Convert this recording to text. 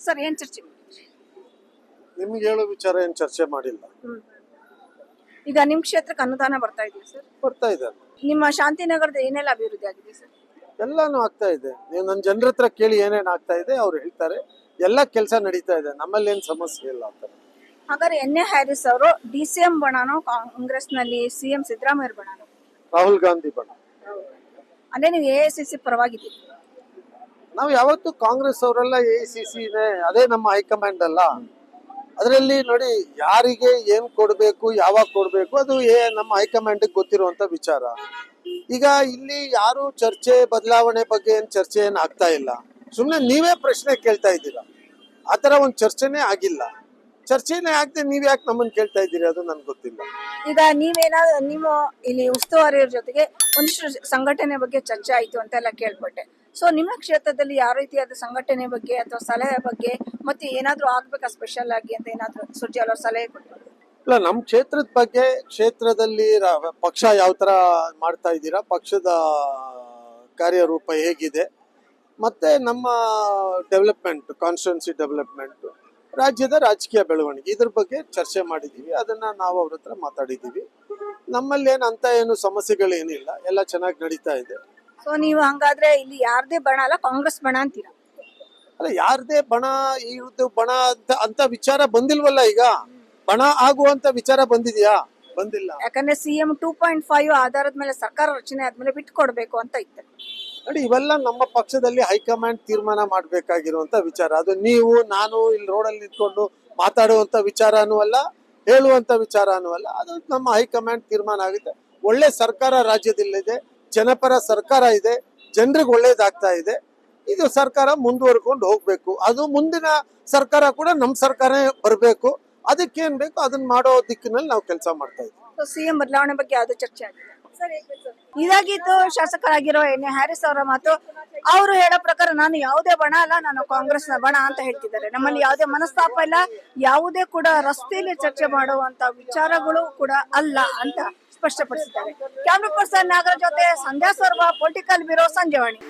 Sir ಏನ್ ಚರ್ಚೆ? ನಿಮ್ಗೆ ಹೇಳೋ ವಿಚಾರ ಏನ್ ಚರ್ಚೆ ಮಾಡಿಲ್ಲ. ಹ್ಮ್. ಈಗ ನಿಮ್ ಕ್ಷೇತ್ರಕ್ಕೆ ಅನುದಾನ ಬರ್ತಾ ಇದೆಯಾ ಸರ್? ಬರ್ತಾ ಇದೆ ನಿಮ್ಮ ಶಾಂತಿನಗರದ ಏನೆಲ್ಲ ಅಭಿವೃದ್ಧಿ ಆಗಿದೆ ಸರ್? ಎಲ್ಲಾನು ಆಗ್ತಾ ಇದೆ. ನೀವು ನನ್ನ ಜನರ ಹತ್ರ ಕೇಳಿ ಏನೇನ್ ಆಗ್ತಾ ಇದೆ ಅವ್ರು ಹೇಳ್ತಾರೆ. ಎಲ್ಲ ಕೆಲಸ ನಡೀತಾ ಇದೆ. ನಮ್ಮಲ್ಲಿ ಏನ್ ಸಮಸ್ಯೆ ಇಲ್ಲ ಅಂತ. ಹಾಗಾದ್ರೆ ಎನ್. ಎ. ಹ್ಯಾರಿಸ್ ಅವರು ಡಿ ಸಿ ಎಂ ಬಣನೋ ಕಾಂಗ್ರೆಸ್ನಲ್ಲಿ ಸಿ ಎಂ ಸಿದ್ದರಾಮಯ್ಯ ಬಣನೋ? ರಾಹುಲ್ ಗಾಂಧಿ ಬಣ. ಅಂದ್ರೆ ನೀವು ಎ ಸಿ ಸಿ ಪರವಾಗಿದ್ದೀರಿ. ನಾವು ಯಾವತ್ತು ಕಾಂಗ್ರೆಸ್ ಅವರೆಲ್ಲ ಎ ಸಿ ಸಿನೇ ಅದೇ ನಮ್ಮ ಹೈಕಮಾಂಡ್ ಅಲ್ಲ. ಅದರಲ್ಲಿ ನೋಡಿ ಯಾರಿಗೆ ಏನ್ ಕೊಡ್ಬೇಕು, ಯಾವಾಗ ಕೊಡ್ಬೇಕು, ಅದು ಏ, ನಮ್ಮ ಹೈಕಮಾಂಡ್ ಗೊತ್ತಿರುವಂತ ವಿಚಾರ. ಈಗ ಇಲ್ಲಿ ಯಾರು ಚರ್ಚೆ, ಬದಲಾವಣೆ ಬಗ್ಗೆ ಏನ್ ಚರ್ಚೆ ಏನ್ ಆಗ್ತಾ ಇಲ್ಲ. ಸುಮ್ನೆ ನೀವೇ ಪ್ರಶ್ನೆ ಕೇಳ್ತಾ ಇದ್ದೀರಾ. ಆತರ ಒಂದ್ ಚರ್ಚೆನೇ ಆಗಿಲ್ಲ. ಚರ್ಚೆನೇ ಆಗದೆ ನೀವ್ ಯಾಕೆ ನಮ್ಮನ್ನ ಕೇಳ್ತಾ ಇದ್ದೀರಿ ಅದು ನನ್ಗೆ ಗೊತ್ತಿಲ್ಲ. ಈಗ ನೀವೇನಾದ್ರೂ ನೀವು ಇಲ್ಲಿ ಉಸ್ತುವಾರಿಯವ್ರ ಜೊತೆಗೆ ಒಂದಿಷ್ಟು ಸಂಘಟನೆ ಬಗ್ಗೆ ಚರ್ಚೆ ಆಯ್ತು ಅಂತೆಲ್ಲ ಕೇಳ್ಪಟ್ಟೆ. ಸೊ ನಿಮ್ಮ ಕ್ಷೇತ್ರದಲ್ಲಿ ಯಾವ ರೀತಿಯಾದ ಸಂಘಟನೆ ಬಗ್ಗೆ ಅಥವಾ ಸಲಹೆ ಬಗ್ಗೆ ಮತ್ತೆ ಏನಾದರೂ ಆಗ್ಬೇಕಾ ಸ್ಪೆಷಲ್ ಆಗಿ ಅಂತ ಏನಾದರೂ ಸುರ್ಜಾಲ್ ಅವ್ರ ಸಲಹೆ ಇಲ್ಲ ನಮ್ಮ ಕ್ಷೇತ್ರದ ಬಗ್ಗೆ ಕ್ಷೇತ್ರದಲ್ಲಿ ಪಕ್ಷ ಯಾವ ಥರ ಮಾಡ್ತಾ ಇದ್ದೀರಾ, ಪಕ್ಷದ ಕಾರ್ಯರೂಪ ಹೇಗಿದೆ, ಮತ್ತೆ ನಮ್ಮ ಡೆವಲಪ್ಮೆಂಟ್ ಕಾನ್ಸ್ಟಿಟ್ಯೂನ್ಸಿ ಡೆವಲಪ್ಮೆಂಟ್ ರಾಜ್ಯದ ರಾಜಕೀಯ ಬೆಳವಣಿಗೆ, ಇದ್ರ ಬಗ್ಗೆ ಚರ್ಚೆ ಮಾಡಿದ್ದೀವಿ, ಅದನ್ನ ನಾವು ಅವ್ರ ಹತ್ರ ಮಾತಾಡಿದ್ದೀವಿ. ನಮ್ಮಲ್ಲಿ ಏನು ಅಂತ ಏನು ಸಮಸ್ಯೆಗಳೇನಿಲ್ಲ, ಎಲ್ಲ ಚೆನ್ನಾಗಿ ನಡೀತಾ ಇದೆ. ಸೊ ನೀವು ಹಂಗಾದ್ರೆ ಇಲ್ಲಿ ಯಾರ್ದೇ ಬಣ ಅಲ್ಲ ಕಾಂಗ್ರೆಸ್ ಬಣ ಅಂತೀರಾ? ಅಲ್ಲ ಯಾರ್ದೇ ಬಣ ಇವ್ರದ್ದು ಬಣ ಅಂತ ಅಂತ ವಿಚಾರ ಬಂದಿಲ್ವಲ್ಲ ಈಗ? ಬಣ ಆಗುವಂತ ವಿಚಾರ ಬಂದಿದ್ಯಾ? ಬಂದಿಲ್ಲ. ಯಾಕಂದ್ರೆ ಸಿಎಂ ಟೂ ಪಾಯಿಂಟ್ ಫೈವ್ ಆಧಾರದ ಮೇಲೆ ಸರ್ಕಾರ ರಚನೆ ಆದ್ಮೇಲೆ ಬಿಟ್ಟು ಕೊಡ್ಬೇಕು ಅಂತ ಇತ್ತು. ನೋಡಿ ಇವೆಲ್ಲ ನಮ್ಮ ಪಕ್ಷದಲ್ಲಿ ಹೈಕಮಾಂಡ್ ತೀರ್ಮಾನ ಮಾಡ್ಬೇಕಾಗಿರುವಂತ ವಿಚಾರ. ಅದು ನೀವು ನಾನು ಇಲ್ಲಿ ರೋಡಲ್ಲಿ ನಿಂತ್ಕೊಂಡು ಮಾತಾಡುವಂತ ವಿಚಾರನೂ ಅಲ್ಲ ಹೇಳುವಂತ ವಿಚಾರನೂ ಅಲ್ಲ. ಅದು ನಮ್ಮ ಹೈಕಮಾಂಡ್ ತೀರ್ಮಾನ ಆಗುತ್ತೆ. ಒಳ್ಳೆ ಸರ್ಕಾರ ರಾಜ್ಯದಲ್ಲಿದೆ. ಜನಪರ ಸರ್ಕಾರ ಇದೆ, ಜನರಿಗೆ ಒಳ್ಳೇದಾಗ್ತಾ ಇದೆ. ಇದು ಸರ್ಕಾರ ಮುಂದುವರ್ಕೊಂಡು ಹೋಗ್ಬೇಕು. ಅದು ಮುಂದಿನ ಸರ್ಕಾರ ಕೂಡ ನಮ್ಮ ಸರ್ಕಾರ ಬರಬೇಕು. ಅದಕ್ಕೇನ್ ಬೇಕು ಅದನ್ನ ಮಾಡೋ ದಿಕ್ಕಿನಲ್ಲಿ ನಾವು ಕೆಲಸ ಮಾಡ್ತಾ ಇದ್ದೀವಿ. ಸಿಎಂ ಬದಲಾವಣೆ ಬಗ್ಗೆ ಯಾವ್ದು ಚರ್ಚೆ ಆಗಿದೆ? ಇದಾಗಿತ್ತು ಶಾಸಕರಾಗಿರೋ ಎನ್ ಎ ಹ್ಯಾರಿಸ್ ಅವರ ಮಾತು. ಅವರು ಹೇಳೋ ಪ್ರಕಾರ ನಾನು ಯಾವುದೇ ಬಣ ಅಲ್ಲ, ನಾನು ಕಾಂಗ್ರೆಸ್ನ ಬಣ ಅಂತ ಹೇಳ್ತಿದ್ದಾರೆ. ನಮ್ಮಲ್ಲಿ ಯಾವುದೇ ಮನಸ್ತಾಪ ಇಲ್ಲ, ಯಾವುದೇ ಕೂಡ ರಸ್ತೆಯಲ್ಲಿ ಚರ್ಚೆ ಮಾಡುವಂತ ವಿಚಾರಗಳು ಕೂಡ ಅಲ್ಲ ಅಂತ ಸ್ಪಷ್ಟಪಡಿಸಿದ್ದಾರೆ. ಕ್ಯಾಮ್ರಾ ಪರ್ಸನ್ ನಾಗರ ಜೊತೆ ಸಂಧ್ಯಾ ಸರ್ವ ಪೊಲಿಟಿಕಲ್ ಬ್ಯೂರೋ ಸಂಜೆವಾಣಿ.